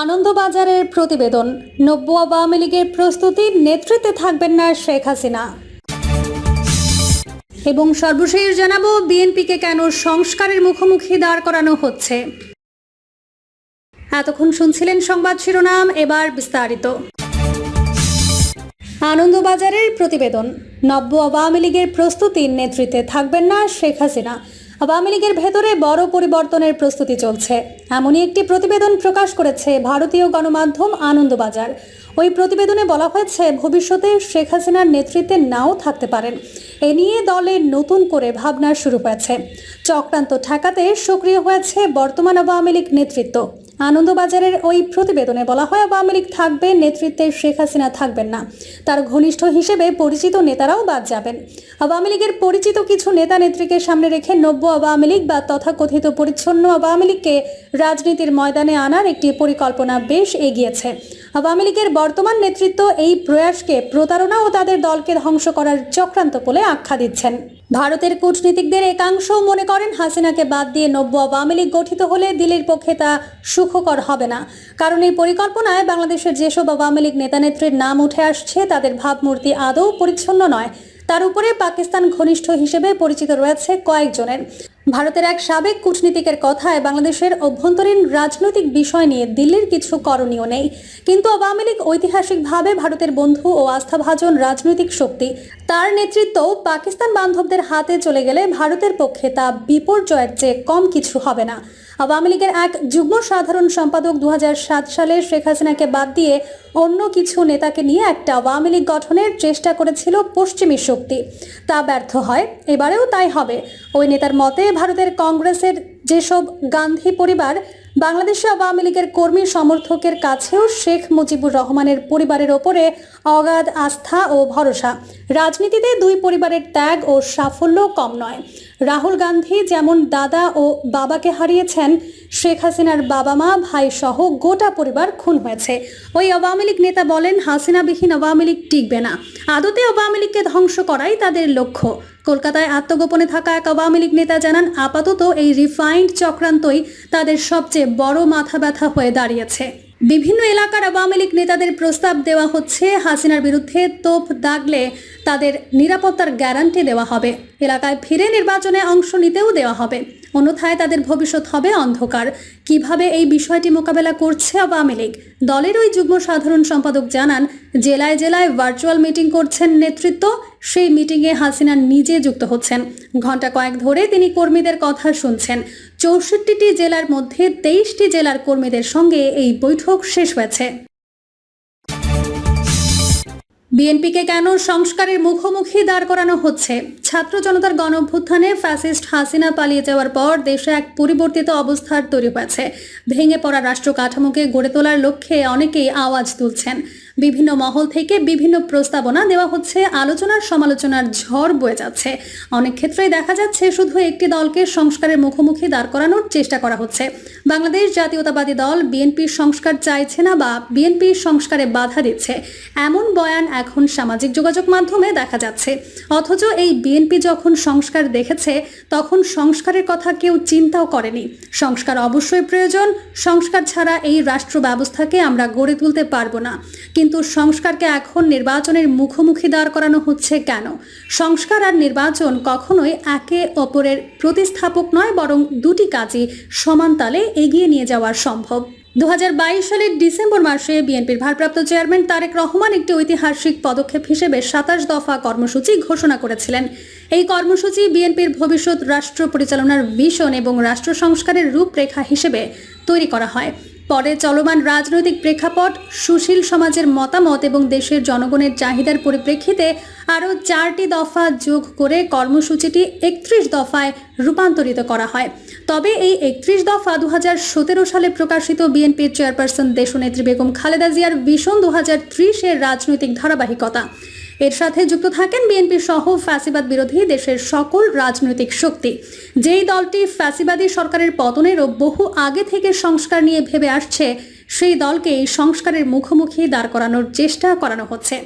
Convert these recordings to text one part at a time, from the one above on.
আনন্দবাজারের প্রতিবেদন, নব্য আওয়ামী লীগের প্রস্তুতির নেতৃত্বে থাকবেন না শেখ হাসিনা। এবং সর্বশেষ জানাব, বিএনপিকে কেন সংস্কারের মুখোমুখি দাঁড় করানো হচ্ছে। এতক্ষণ শুনছিলেন সংবাদ শিরোনাম, এবার বিস্তারিত। আনন্দবাজারের প্রতিবেদন, নব্য আওয়ামী লীগের প্রস্তুতির নেতৃত্বে থাকবেন না শেখ হাসিনা। আওয়ামী লীগের ভেতরে বড় পরিবর্তনের প্রস্তুতি চলছে। এমনই একটি প্রতিবেদন প্রকাশ করেছে ভারতীয় গণমাধ্যম আনন্দবাজার। ওই প্রতিবেদনে বলা হয়েছে, ভবিষ্যতে শেখ হাসিনার নেতৃত্বে নাও থাকতে পারেন। এ নিয়ে দলের নতুন করে ভাবনা শুরু হয়েছে। চক্রান্ত ঠেকাতে সক্রিয় হয়েছে বর্তমান আওয়ামী লীগ নেতৃত্ব। আনন্দবাজারের ওই প্রতিবেদনে বলা হয়, আওয়ামী লীগ থাকবে, নেতৃত্বে শেখ হাসিনা থাকবেন না। তার ঘনিষ্ঠ হিসেবে পরিচিত নেতারাও বাদ যাবেন। আওয়ামী লীগের পরিচিত কিছু নেতা নেত্রীকে সামনে রেখে নব্য আওয়ামী লীগ বা তথাকথিত পরিচ্ছন্ন আওয়ামী লীগকে রাজনীতির ময়দানে আনার একটি পরিকল্পনা বেশ এগিয়েছে। আওয়ামী লীগের বর্তমান নেতৃত্ব এই প্রয়াসকে প্রতারণা ও তাদের দলকে ধ্বংস করার চক্রান্ত বলে আখ্যা দিচ্ছেন। ভারতের কূটনীতিকদের একাংশ মনে করেন হাসিনাকে বাদ দিয়ে নব্য আওয়ামী লীগ গঠিত হলে দিল্লির পক্ষে তা সুখকর হবে না। কারণ এই পরিকল্পনায় বাংলাদেশের যেসব আওয়ামী লীগ নেতানেত্রীর নাম উঠে আসছে, তাদের ভাবমূর্তি আদৌ পরিচ্ছন্ন নয়। তার উপরে পাকিস্তান ঘনিষ্ঠ হিসেবে পরিচিত রয়েছে কয়েকজনের। ভারতের এক সাবেক কূটনীতিকের কথায় বাংলাদেশের অভ্যন্তরীণ রাজনৈতিক বিষয় নিয়ে দিল্লির কিছু করণীয় নেই। কিন্তু আওয়ামী লীগ ঐতিহাসিকভাবে ভারতের বন্ধু ও আস্থাভাজন রাজনৈতিক শক্তি, তার নেতৃত্ব পাকিস্তান বান্ধবদের হাতে চলে গেলে ভারতের পক্ষে তা বিপর্যয়ের চেয়ে কম কিছু হবে না। আওয়ামী লীগের এক যুগ্ম সাধারণ সম্পাদক দুহাজার সাত সালে শেখ হাসিনাকে বাদ দিয়ে অন্য কিছু নেতাকে নিয়ে একটা আওয়ামী লীগ গঠনের চেষ্টা করেছিল পশ্চিমী শক্তি। তা ব্যর্থ হয়, এবারেও তাই হবে। ওই নেতার মতে, ভারতের কংগ্রেসের যেসব গান্ধী পরিবার, বাংলাদেশে আওয়ামী লীগের কর্মী সমর্থকের কাছেও শেখ মুজিবুর রহমানের পরিবারের ওপরে অগাধ আস্থা ও ভরসা। রাজনীতিতে দুই পরিবারের ত্যাগ ও সাফল্য কম নয়। রাহুল গান্ধী যেমন দাদা ও বাবাকে হারিয়েছেন, শেখ হাসিনার বাবা মা ভাই সহ গোটা পরিবার খুন হয়েছে। ওই আওয়ামী লীগ নেতা বলেন, হাসিনাবিহীন আওয়ামী লীগ টিকবে না। আদতে আওয়ামী লীগকে ধ্বংস করাই তাদের লক্ষ্য। কলকাতায় আত্মগোপনে থাকা এক আওয়ামী লীগ নেতা জানান, আপাতত এই রিফাইন্ড চক্রান্তই তাদের সবচেয়ে বড় মাথা ব্যথা হয়ে দাঁড়িয়েছে। বিভিন্ন এলাকার আওয়ামী লীগ নেতাদের প্রস্তাব দেওয়া হচ্ছে। হাসিনার বিরুদ্ধে তোপ দাগলে তাদের নিরাপত্তার গ্যারান্টি দেওয়া হবে। এলাকায় ফিরে নির্বাচনে অংশ নিতেও দেওয়া হবে। অন্যথায় তাদের ভবিষ্যৎ হবে অন্ধকার। কীভাবে এই বিষয়টি মোকাবেলা করছে আওয়ামী লীগ? দলের ওই যুগ্ম সাধারণ সম্পাদক জানান, জেলায় জেলায় ভার্চুয়াল মিটিং করছেন নেতৃত্ব, সেই মিটিংয়ে হাসিনা নিজে যুক্ত হচ্ছেন। ঘণ্টা কয়েক ধরে তিনি কর্মীদের কথা শুনছেন। চৌষট্টিটি জেলার মধ্যে তেইশটি জেলার কর্মীদের সঙ্গে এই বৈঠক শেষ হয়েছে। বিএনপিকে কেন সংস্কারের মুখোমুখি দাঁড় করানো হচ্ছে? ছাত্র জনতার গণ অভ্যুত্থানে ফ্যাসিস্ট হাসিনা পালিয়ে যাওয়ার পর দেশে এক পরিবর্তিত অবস্থার তৈরি হয়েছে। ভেঙে পড়া রাষ্ট্র কাঠামোকে গড়ে তোলার লক্ষ্যে অনেকেই আওয়াজ তুলছেন। বিভিন্ন মহল থেকে বিভিন্ন প্রস্তাবনা দেওয়া হচ্ছে, আলোচনার সমালোচনার ঝড় বয়ে যাচ্ছে। অনেক ক্ষেত্রেই দেখা যাচ্ছে শুধু একটি দলকে সংস্কারের মুখোমুখি দাঁড় করানোর চেষ্টা করা হচ্ছে। বাংলাদেশ জাতীয়তাবাদী দল বিএনপির সংস্কার চাইছে না বা বিএনপির সংস্কারে বাধা দিচ্ছে, এমন বয়ান এখন সামাজিক যোগাযোগ মাধ্যমে দেখা যাচ্ছে। অথচ এই বিএনপি যখন সংস্কার দেখেছে, তখন সংস্কারের কথা কেউ চিন্তাও করেনি। সংস্কার অবশ্যই প্রয়োজন, সংস্কার ছাড়া এই রাষ্ট্র ব্যবস্থাকে আমরা গড়ে তুলতে পারব না। কিন্তু সংস্কারকে এখন নির্বাচনের মুখোমুখি দাঁড় করানো হচ্ছে কেন? সংস্কার আর নির্বাচন কখনোই একে অপরের প্রতিস্থাপক নয়, বরং দুটি কাজই সমান তালে এগিয়ে নিয়ে যাওয়া সম্ভব। দুহাজার বাইশ সালের ডিসেম্বর মাসে বিএনপির ভারপ্রাপ্ত চেয়ারম্যান তারেক রহমান একটি ঐতিহাসিক পদক্ষেপ হিসেবে সাতাশ দফা কর্মসূচি ঘোষণা করেছিলেন। এই কর্মসূচি বিএনপির ভবিষ্যৎ রাষ্ট্র পরিচালনার ভিশন এবং রাষ্ট্র সংস্কারের রূপরেখা হিসেবে তৈরি করা হয়। পরে চলমান রাজনৈতিক প্রেক্ষাপট, সুশীল সমাজের মতামত এবং দেশের জনগণের চাহিদার পরিপ্রেক্ষিতে আরও চারটি দফা যোগ করে কর্মসূচিটি একত্রিশ দফায় রূপান্তরিত করা হয়। তবে এই একত্রিশ দফা দু হাজার সতেরো সালে প্রকাশিত বিএনপির চেয়ারপারসন দেশনেত্রী বেগম খালেদা জিয়ার ভীষণ দু হাজার রাজনৈতিক ধারাবাহিকতা। এর সাথে যুক্ত থাকেন বিএনপি সহ ফ্যাসিবাদ বিরোধী দেশের সকল রাজনৈতিক শক্তি। যেই দলটি ফ্যাসিবাদী সরকারের পতনেরও বহু আগে থেকে সংস্কার নিয়ে ভেবে আসছে, সেই দলকে এই সংস্কারের মুখোমুখি দাঁড় করানোর চেষ্টা করানো হচ্ছে।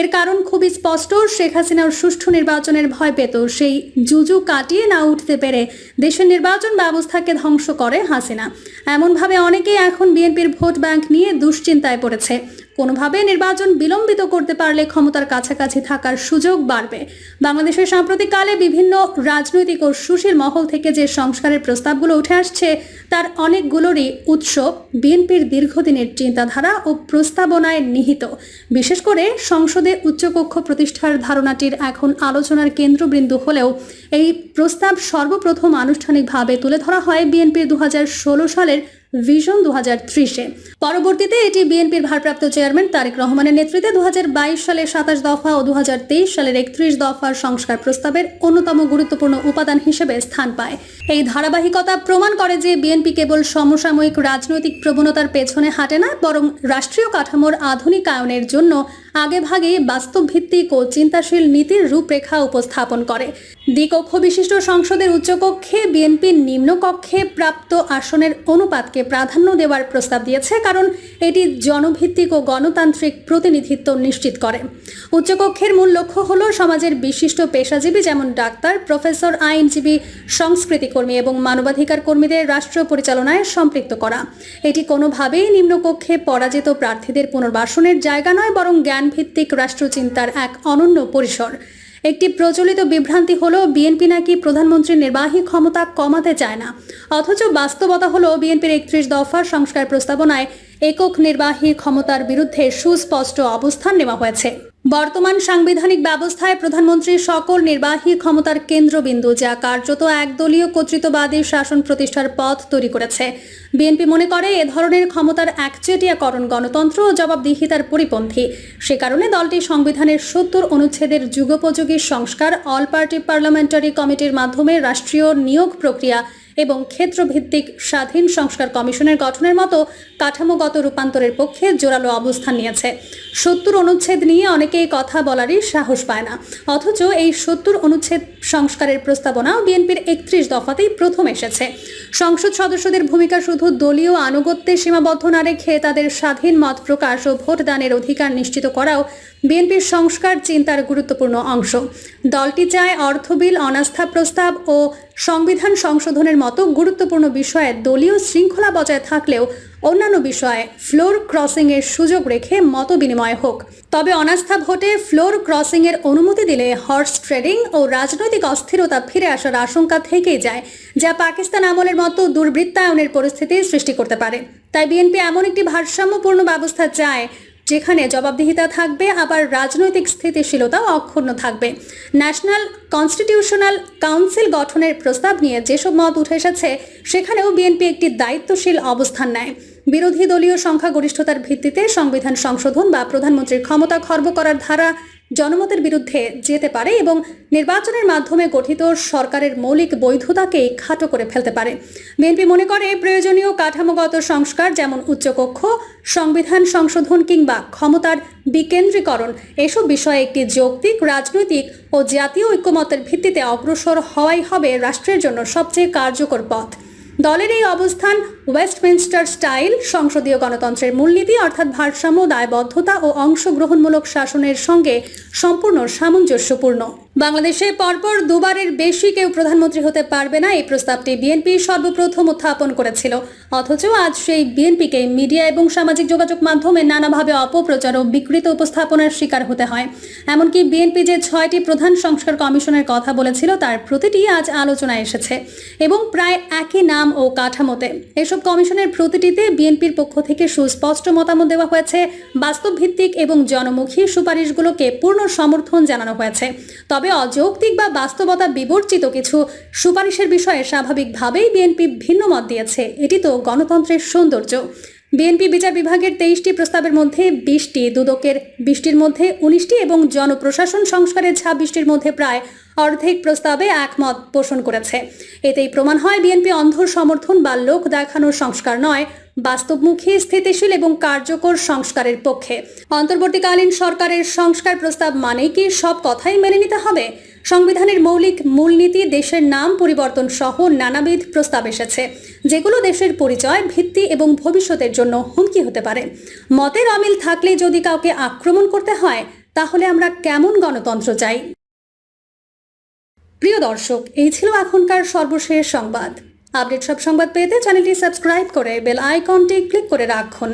এর কারণ খুবই স্পষ্ট, শেখ হাসিনার সুষ্ঠু নির্বাচনের ভয় পেত। সেই জুজু কাটিয়ে না উঠতে পেরে দেশের নির্বাচন ব্যবস্থাকে ধ্বংস করে হাসিনা। এমনভাবে অনেকেই এখন বিএনপির ভোট ব্যাংক নিয়ে দুশ্চিন্তায় পড়েছে। কোনোভাবে নির্বাচন বিলম্বিত করতে পারলে ক্ষমতার কাছাকাছি থাকার সুযোগ বাড়বে। বাংলাদেশের সাম্প্রতিককালে বিভিন্ন রাজনৈতিক ও সুশীল মহল থেকে যে সংস্কারের প্রস্তাবগুলো উঠে আসছে, তার অনেকগুলোরই উৎস বিএনপির দীর্ঘদিনের চিন্তাধারা ও প্রস্তাবনায় নিহিত। বিশেষ করে সংসদে উচ্চকক্ষ প্রতিষ্ঠার ধারণাটির এখন আলোচনার কেন্দ্রবিন্দু হলেও এই প্রস্তাব সর্বপ্রথম আনুষ্ঠানিকভাবে তুলে ধরা হয় বিএনপির দু হাজার ষোলো সালের ভিশন দু হাজার ত্রিশে। পরবর্তীতে এটি বিএনপির ভারপ্রাপ্ত চেয়ারম্যান তারেক রহমানের নেতৃত্বে দু সালের সাতাশ দফা ও দু সালের একত্রিশ দফার সংস্কার প্রস্তাবের অন্যতম গুরুত্বপূর্ণ উপাদান হিসেবে স্থান পায়। এই ধারাবাহিকতা প্রমাণ করে যে বিএনপি কেবল সমসাময়িক রাজনৈতিক প্রবণতার পেছনে হাঁটে না, বরং রাষ্ট্রীয় কাঠামোর আধুনিকায়নের জন্য আগেভাগে বাস্তবভিত্তিক ও চিন্তাশীল নীতির রূপরেখা উপস্থাপন করে। দ্বিকক্ষ বিশিষ্ট সংসদের উচ্চকক্ষে বিএনপির নিম্নকক্ষে প্রাপ্ত আসনের অনুপাতকে প্রাধান্য দেওয়ার প্রস্তাব দিয়েছে, কারণ এটি জনভিত্তিক ও গণতান্ত্রিক প্রতিনিধিত্ব নিশ্চিত করে। উচ্চকক্ষের মূল লক্ষ্য হল সমাজের বিশিষ্ট পেশাজীবী যেমন ডাক্তার, প্রফেসর, আইনজীবী, সংস্কৃতি কর্মী এবং মানবাধিকার কর্মীদের রাষ্ট্র পরিচালনায় সম্পৃক্ত করা। এটি কোনোভাবেই নিম্নকক্ষে পরাজিত প্রার্থীদের পুনর্বাসনের জায়গা নয়, বরং জ্ঞানভিত্তিক রাষ্ট্রচিন্তার এক অনন্য পরিসর। একটি প্রচলিত বিভ্রান্তি হলো বিএনপি নাকি প্রধানমন্ত্রীর নির্বাহী ক্ষমতা কমাতে চায় না। অথচ বাস্তবতা হলো বিএনপির একত্রিশ দফার সংস্কার প্রস্তাবনায় একক নির্বাহী ক্ষমতার বিরুদ্ধে সুস্পষ্ট অবস্থান নেওয়া হয়েছে। বর্তমান সাংবিধানিক ব্যবস্থায় প্রধানমন্ত্রীর সকল নির্বাহী ক্ষমতার কেন্দ্রবিন্দু, যা কার্যত একদলীয় কর্তৃত্ববাদী শাসন প্রতিষ্ঠার পথ তৈরি করেছে। বিএনপি মনে করে এ ধরনের ক্ষমতার একচেটিয়াকরণ গণতন্ত্র ও জবাবদিহিতার পরিপন্থী। সে কারণে দলটি সংবিধানের সত্তর অনুচ্ছেদের যুগোপযোগী সংস্কার, অল পার্টি পার্লামেন্টারি কমিটির মাধ্যমে রাষ্ট্রীয় নিয়োগ প্রক্রিয়া এবং ক্ষেত্রভিত্তিক স্বাধীন সংস্কার কমিশনের গঠনের মতো কাঠামোগত রূপান্তরের পক্ষে জোরালো অবস্থান নিয়েছে। সত্তর অনুচ্ছেদ নিয়ে অনেকেই কথা বলারই সাহস পায় না। অথচ এই সত্তর অনুচ্ছেদ সংস্কারের প্রস্তাবনা বিএনপির একত্রিশ দফাতেই প্রথম এসেছে। সংসদ সদস্যদের ভূমিকা শুধু দলীয় আনুগত্যে সীমাবদ্ধ না রেখে তাদের স্বাধীন মত প্রকাশ ও ভোটদানের অধিকার নিশ্চিত করাও বিএনপির সংস্কার চিন্তার গুরুত্বপূর্ণ অংশ। দলটি চায় অর্থবিল, অনাস্থা প্রস্তাব ও সংবিধান সংশোধনের মতো গুরুত্বপূর্ণ বিষয়ে দলীয় শৃঙ্খলা বজায় থাকলেও অন্যান্য বিষয়ে ফ্লোর ক্রসিং এর সুযোগ রেখে মত বিনিময় হোক। তবে অনাস্থা ভোটে ফ্লোর ক্রসিং এর অনুমতি দিলে হর্স ট্রেডিং ও রাজনৈতিক অস্থিরতা ফিরে আসার আশঙ্কা থেকেই যায়, যা পাকিস্তান আমলের মতো দুর্বৃত্তায়নের পরিস্থিতি সৃষ্টি করতে পারে। তাই বিএনপি এমন একটি ভারসাম্যপূর্ণ ব্যবস্থা চায়, যেখানে জবাবদিহিতা থাকবে, আবার রাজনৈতিক স্থিতিশীলতাও অক্ষুণ্ণ থাকবে। ন্যাশনাল কনস্টিটিউশনাল কাউন্সিল গঠনের প্রস্তাব নিয়ে যেসব মত উঠে এসেছে, সেখানেও বিএনপি একটি দায়িত্বশীল অবস্থান নেয়। বিরোধী দলীয় সংখ্যাগরিষ্ঠতার ভিত্তিতে সংবিধান সংশোধন বা প্রধানমন্ত্রীর ক্ষমতা খর্ব করার ধারা জনমতের বিরুদ্ধে যেতে পারে এবং নির্বাচনের মাধ্যমে গঠিত সরকারের মৌলিক বৈধতাকেই খাটো করে ফেলতে পারে। বিএনপি মনে করে প্রয়োজনীয় কাঠামোগত সংস্কার যেমন উচ্চকক্ষ, সংবিধান সংশোধন কিংবা ক্ষমতার বিকেন্দ্রীকরণ, এসব বিষয়ে একটি যৌক্তিক, রাজনৈতিক ও জাতীয় ঐক্যমতের ভিত্তিতে অগ্রসর হওয়াই হবে রাষ্ট্রের জন্য সবচেয়ে কার্যকর পথ। দলের এই অবস্থান ওয়েস্টমিনস্টার স্টাইল সংসদীয় গণতন্ত্রের মূলনীতি অর্থাৎ ভারসাম্য, দায়বদ্ধতা ও অংশগ্রহণমূলক শাসনের সঙ্গে সম্পূর্ণ সামঞ্জস্যপূর্ণ। বাংলাদেশে পরপর দুবারের বেশি কেউ প্রধানমন্ত্রী হতে পারবে না, এই প্রস্তাবটি বিএনপি সর্বপ্রথম উত্থাপন করেছিল। অথচ আজ সেই বিএনপিকে মিডিয়া এবং সামাজিক যোগাযোগ মাধ্যমে নানাভাবে অপপ্রচার ও বিকৃত উপস্থাপনার শিকার হতে হয়। এমনকি বিএনপি যে ছয়টি প্রধান সংস্কার কমিশনের কথা বলেছিল, তার প্রতিটি আজ আলোচনায় এসেছে এবং প্রায় একই নাম ও কাঠামোতে। এসব কমিশনের প্রতিটিতে বিএনপির পক্ষ থেকে সুস্পষ্ট মতামত দেওয়া হয়েছে বাস্তব ভিত্তিক এবং জনমুখী সুপারিশগুলোকে পূর্ণ সমর্থন জানানো হয়েছে। তবে অযৌক্তিক বা বাস্তবতা বিবর্জিত কিছু সুপারিশের বিষয়ে স্বাভাবিকভাবেই বিএনপি ভিন্ন মত দিয়েছে। এটি তো গণতন্ত্রের সৌন্দর্য। বিএনপি বিচার বিভাগের তেইশটি প্রস্তাবের মধ্যে বিশটি দুদকের, বিশটির মধ্যে উনিশটি এবং জনপ্রশাসন সংস্কারের ছাব্বিশটির মধ্যে প্রায় অর্ধেক প্রস্তাবে একমত পোষণ করেছে। এতেই প্রমাণ হয় বিএনপি অন্ধ সমর্থন বা লোক দেখানোর সংস্কার নয়, বাস্তবমুখী, স্থিতিশীল এবং কার্যকর সংস্কারের পক্ষে। অন্তর্বর্তীকালীন সরকারের সংস্কার প্রস্তাব মানে কি সব কথাই মেনে নিতে হবে? সংবিধানের মৌলিক মূলনীতি, দেশের নাম পরিবর্তন সহ নানাবিধ প্রস্তাব এসেছে। যেগুলো দেশের পরিচয়, ভিত্তি এবং ভবিষ্যতের জন্য হুমকি হতে পারে। মতের অমিল থাকলে যদি কাউকে আক্রমণ করতে হয়, তাহলে আমরা কেমন গণতন্ত্র চাই? প্রিয় দর্শক, এই ছিল এখনকার সর্বশেষ সংবাদ। আপডেট সব সংবাদ পেতে চ্যানেলটি সাবস্ক্রাইব করে বেল আইকনটি ক্লিক করে রাখুন।